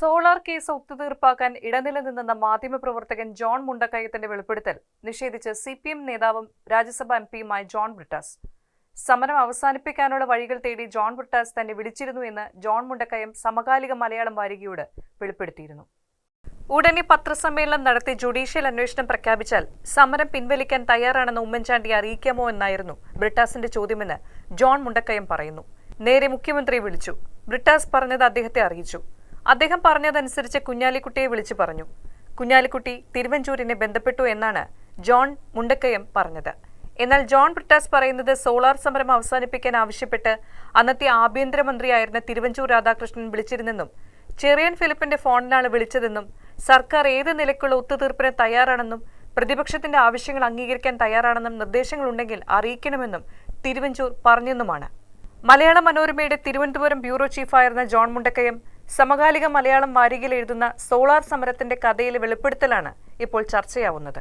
Solar case ഒത്തുതീർപ്പാക്കാൻ ഇടനില നിന്നെന്ന മാധ്യമപ്രവർത്തകൻ John മുണ്ടക്കയത്തിന്റെ വെളിപ്പെടുത്തൽ നിഷേധിച്ച് സി പി എം നേതാവും രാജ്യസഭാ എം പിയുമായ ജോൺ ബ്രിട്ടാസ്. സമരം അവസാനിപ്പിക്കാനുള്ള വഴികൾ തേടി ജോൺ ബ്രിട്ടാസ് തന്നെ വിളിച്ചിരുന്നു എന്ന് ജോൺ മുണ്ടക്കയം സമകാലിക മലയാളം വാരികയോട് വെളിപ്പെടുത്തിയിരുന്നു. ഉടനെ പത്രസമ്മേളനം നടത്തി ജുഡീഷ്യൽ അന്വേഷണം പ്രഖ്യാപിച്ചാൽ സമരം പിൻവലിക്കാൻ തയ്യാറാണെന്ന് ഉമ്മൻചാണ്ടി അറിയിക്കാമോ എന്നായിരുന്നു ബ്രിട്ടാസിന്റെ ചോദ്യമെന്ന് ജോൺ മുണ്ടക്കയം പറയുന്നു. നേരെ മുഖ്യമന്ത്രിയെ വിളിച്ചു. ബ്രിട്ടാസ് പറഞ്ഞത് അദ്ദേഹത്തെ അറിയിച്ചു. അദ്ദേഹം പറഞ്ഞതനുസരിച്ച് കുഞ്ഞാലിക്കുട്ടിയെ വിളിച്ചു പറഞ്ഞു. കുഞ്ഞാലിക്കുട്ടി തിരുവഞ്ചൂരിനെ ബന്ധപ്പെട്ടു എന്നാണ് ജോൺ മുണ്ടക്കയം പറഞ്ഞത്. എന്നാൽ ജോൺ ബ്രിട്ടാസ് പറയുന്നത് സോളാർ സമരം അവസാനിപ്പിക്കാൻ ആവശ്യപ്പെട്ട് അന്നത്തെ ആഭ്യന്തരമന്ത്രിയായിരുന്ന തിരുവഞ്ചൂർ രാധാകൃഷ്ണൻ വിളിച്ചിരുന്നെന്നും ചെറിയൻ ഫിലിപ്പിന്റെ ഫോണിലാണ് വിളിച്ചതെന്നും സർക്കാർ ഏത് നിലയ്ക്കുള്ള ഒത്തുതീർപ്പിന് തയ്യാറാണെന്നും പ്രതിപക്ഷത്തിന്റെ ആവശ്യങ്ങൾ അംഗീകരിക്കാൻ തയ്യാറാണെന്നും നിർദ്ദേശങ്ങളുണ്ടെങ്കിൽ അറിയിക്കണമെന്നും തിരുവഞ്ചൂർ പറഞ്ഞെന്നുമാണ്. മലയാള മനോരമയുടെ തിരുവനന്തപുരം ബ്യൂറോ ചീഫായിരുന്ന ജോൺ മുണ്ടക്കയം സമകാലിക മലയാളം വാരികയിൽ എഴുതുന്ന സോളാർ സമരത്തിന്റെ കഥയിലെ വെളിപ്പെടുത്തലാണ് ഇപ്പോൾ ചർച്ചയാവുന്നത്.